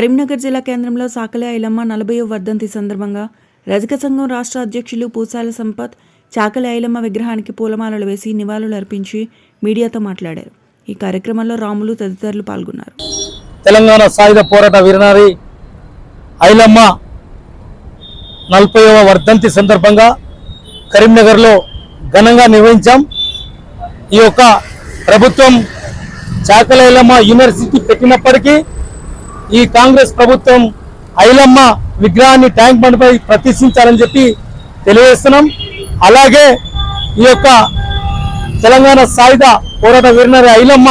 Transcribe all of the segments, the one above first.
కరీంనగర్ జిల్లా కేంద్రంలో సాకలి ఐలమ్మ నలభైవ వర్ధంతి సందర్భంగా రజక సంఘం రాష్ట్ర అధ్యక్షులు పూసాల సంపత్ చాకలి ఐలమ్మ విగ్రహానికి పూలమాలలు వేసి నివాళులు అర్పించి మీడియాతో మాట్లాడారు. ఈ కార్యక్రమంలో రాములు తదితరులు పాల్గొన్నారు. తెలంగాణ సాయుధ పోరాట వీరనారి ఐలమ్మ నలభైవ వర్ధంతి సందర్భంగా కరీంనగర్లో ఘనంగా నిర్వహించాం. ఈ యొక్క ప్రభుత్వం చాకల ఐలమ్మ యూనివర్సిటీ పెట్టినప్పటికీ ఈ కాంగ్రెస్ ప్రభుత్వం ఐలమ్మ విగ్రహాన్ని ట్యాంక్ బండ్పై ప్రతిష్ఠించాలని చెప్పి తెలియజేస్తున్నాం. అలాగే ఈ యొక్క తెలంగాణ సాయుధ పోరాట వీరనారి ఐలమ్మ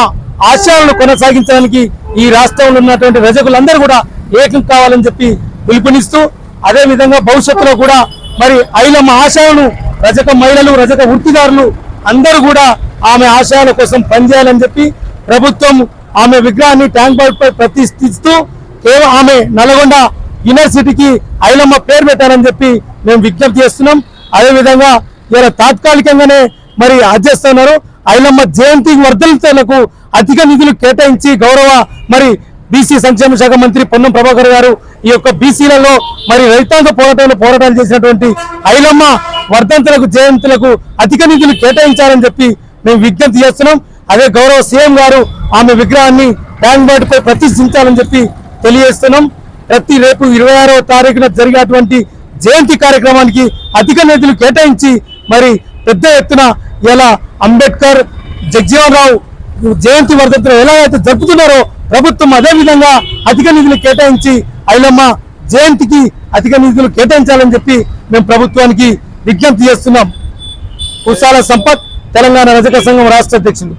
ఆశయాలను కొనసాగించడానికి ఈ రాష్ట్రంలో ఉన్నటువంటి రజకులందరూ కూడా ఏకం కావాలని చెప్పి పిలుపునిస్తూ అదే విధంగా భవిష్యత్తులో కూడా మరి ఐలమ్మ ఆశయాలను రజక మహిళలు రజక వృత్తిదారులు అందరూ కూడా ఆమె ఆశయాల కోసం పనిచేయాలని చెప్పి ప్రభుత్వం ఆమె విగ్రహాన్ని ట్యాంక్ బండ్ పై ప్రతిష్ఠిస్తూ కేవలం ఆమె నల్గొండ యూనివర్సిటీకి ఐలమ్మ పేరు పెట్టాలని చెప్పి మేము విజ్ఞప్తి చేస్తున్నాం. అదేవిధంగా ఇలా తాత్కాలికంగానే మరి అధ్యస్తున్నారు ఐలమ్మ జయంతి వర్ధనకు అధిక నిధులు కేటాయించి గౌరవ మరి బీసీ సంక్షేమ శాఖ మంత్రి పొన్నం ప్రభాకర్ గారు ఈ యొక్క బీసీలలో మరి రైతాంగ పోరాటంలో పోరాటాలు చేసినటువంటి ఐలమ్మ వర్ధంతులకు జయంతులకు అధిక నిధులు కేటాయించాలని చెప్పి మేము విజ్ఞప్తి చేస్తున్నాం. అదే గౌరవ సీఎం గారు ఆమె విగ్రహాన్ని ట్యాంక్ బండ్ ప్రతిష్ఠించాలని చెప్పి తెలియజేస్తున్నాం. ప్రతి రేపు ఇరవై ఆరవ తారీఖున జరిగేటువంటి జయంతి కార్యక్రమానికి అధిక నిధులు కేటాయించి మరి పెద్ద ఎత్తున ఇలా అంబేద్కర్ జగ్జీవన్ రావు జయంతి వర్ధంతులు ఎలా అయితే జరుపుతున్నారో ప్రభుత్వం అదే విధంగా అధిక నిధులు కేటాయించి ఐలమ్మ జయంతికి అధిక నిధులు కేటాయించాలని చెప్పి మేము ప్రభుత్వానికి విజ్ఞప్తి చేస్తున్నాం. కుశాల సంపత్ తెలంగాణ రజక సంఘం రాష్ట్ర అధ్యక్షులు.